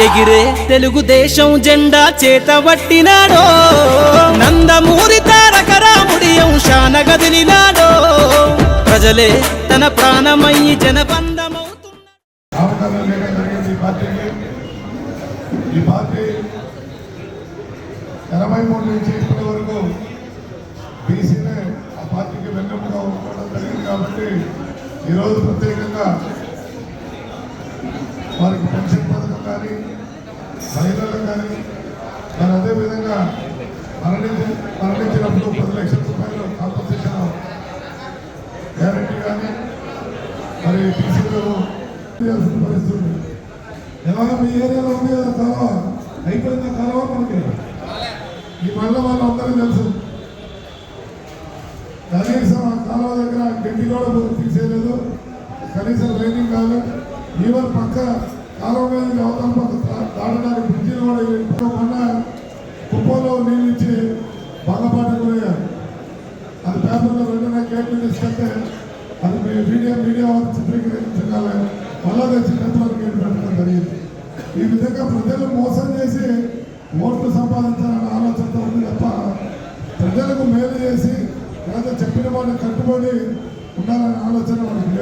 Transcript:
ఎగిరే తెలుగుదేశం జెండా చేతబట్టినాడో నందమూరి తారకరాముడి అంశాన గదిలినాడో ప్రజలే తన ప్రాణమయ్యి జనబంధమవుతున్న పార్టీ ఎనభై మూడు నుంచి ఇప్పటి వరకు బీసీనే ఆ పార్టీకి వెన్నెముగా ఉండడం జరిగింది కాబట్టి ఈరోజు ప్రత్యేకంగా వారికి పెన్షన్ కానీ మహిళలకు కానీ మరి అదేవిధంగా మరణి మరణించినప్పుడు పది లక్షల రూపాయలు కాంపన్సేషన్ గ్యారంటీ కానీ మరి టీసీలు చేయాల్సిన పరిస్థితి మీ ఏరియాలో ఉంది కదా కాలువ అయిపోయిందా కాలువ మనకి? ఈ మళ్ళీ వాళ్ళందరూ తెలుసు. కనీసం ఆ కాలువ దగ్గర గడ్డి కూడా తీసేయలేదు కనీసం రైనింగ్ కాదు. ఈవెన్ పక్క కాలువ అవతల పక్క దాటడానికి బ్రిడ్జిలు కూడా వేయలేదు. మొన్న కుప్పంలో నీళ్ళు ఇచ్చి భంగపాటు పోయారు అది పేపర్లో వెంటనే గేట్లు తీసుకెళ్తే అది మీ మీడియా మీడియా వాళ్ళు చిత్రీకరించగల. మళ్ళా తెచ్చి టెంపరీ గేట్ పెట్టడం జరిగింది. ఈ విధంగా ప్రజలు మోసం చేసి ఓట్లు సంపాదించాలనే ఆలోచనతో ఉంది తప్ప ప్రజలకు మేలు చేసి లేదా చెప్పిన మాట కట్టుబడి ఉండాలనే ఆలోచన మనకి